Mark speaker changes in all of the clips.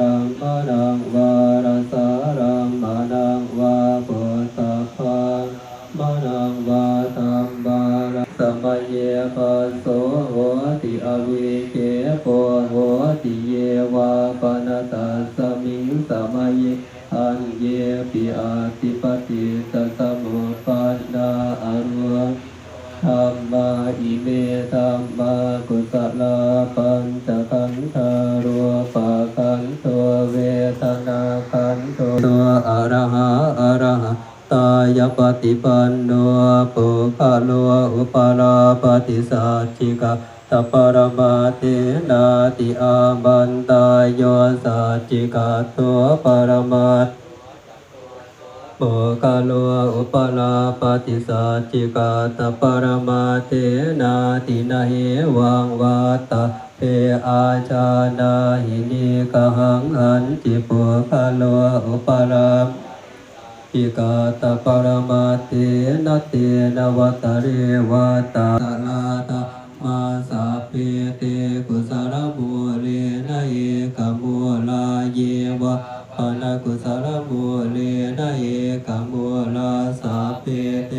Speaker 1: รังมะนังวารสารังมานังวาปุตตะพังมะนังวาตัมบาระสมัยเยปัสโสโหติอวิเคปโหติเยวาปนตัสสมิงสมัยอันเยปิอาติปติตสมุปปนนาอรุธรร มาอิเมธัมมากุสลาปัญจขันธารัวปะขันตัวเวทนาขันโทตัวอรหะอรหะตายปฏิปันโนปุคาโลอุปาลาปฏิสัจจิกาตปรมาเตนาติอาบันตายโยสัจจิกาตัวปรมาต ปุกาโลอุปลาปฏิสัจิกาตปรมาเทนาตินาเหวังวัตตะเทอาจานาหินิกหังหันจิปุกาโลอุปลาปิกาตปรมาเทนะเตนวัตเรวัตตาลาตามาสาเพเตกุสารบุเรนะเอกมุ ปานากุสารมูเลนะเอกมูลาสาเปเต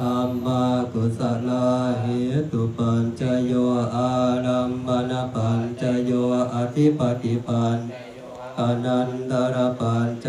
Speaker 1: อัมมากุสลาเหตุปัญจโยอารัมมณปัญจโยอธิปติปันอนันตรปัญจ